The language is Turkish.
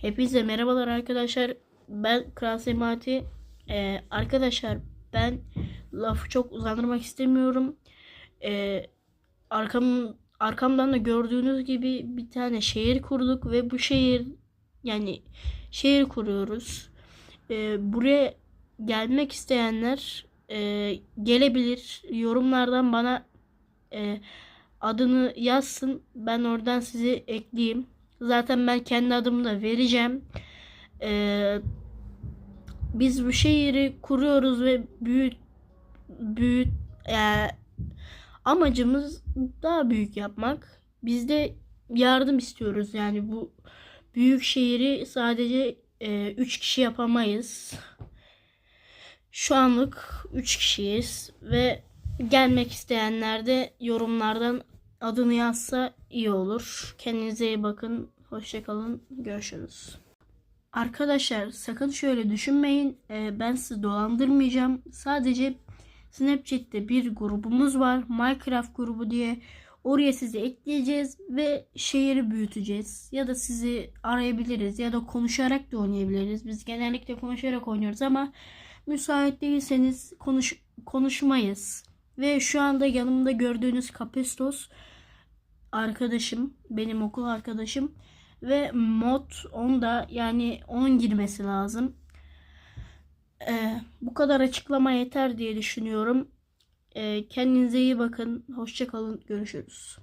Hepinize merhabalar arkadaşlar. Ben Kral Semati. Ee, arkadaşlar ben lafı çok uzandırmak istemiyorum. Ee, arkam arkamdan da gördüğünüz gibi bir tane şehir kurduk ve bu şehir yani şehir kuruyoruz. Ee, buraya gelmek isteyenler e, gelebilir. Yorumlardan bana e, adını yazsın. Ben oradan sizi ekleyeyim. Zaten ben kendi adımı da vereceğim. Ee, biz bu şehri kuruyoruz ve büyüt büyüt e, amacımız daha büyük yapmak. Biz de yardım istiyoruz. Yani bu büyük şehri sadece 3 kişi yapamayız. Şu anlık 3 kişiyiz ve gelmek isteyenler de yorumlardan adını yazsa iyi olur. Kendinize iyi bakın. Hoşçakalın. Görüşürüz. Arkadaşlar sakın şöyle düşünmeyin. Ee, ben sizi dolandırmayacağım. Sadece Snapchat'te bir grubumuz var. Minecraft grubu diye. Oraya sizi ekleyeceğiz ve şehri büyüteceğiz. Ya da sizi arayabiliriz ya da konuşarak da oynayabiliriz. Biz genellikle konuşarak oynuyoruz ama müsait değilseniz konuş konuşmayız. Ve şu anda yanımda gördüğünüz Kapestos arkadaşım, benim okul arkadaşım ve mod 10'da yani 10 girmesi lazım. Ee, bu kadar açıklama yeter diye düşünüyorum. Ee, kendinize iyi bakın. Hoşçakalın. Görüşürüz.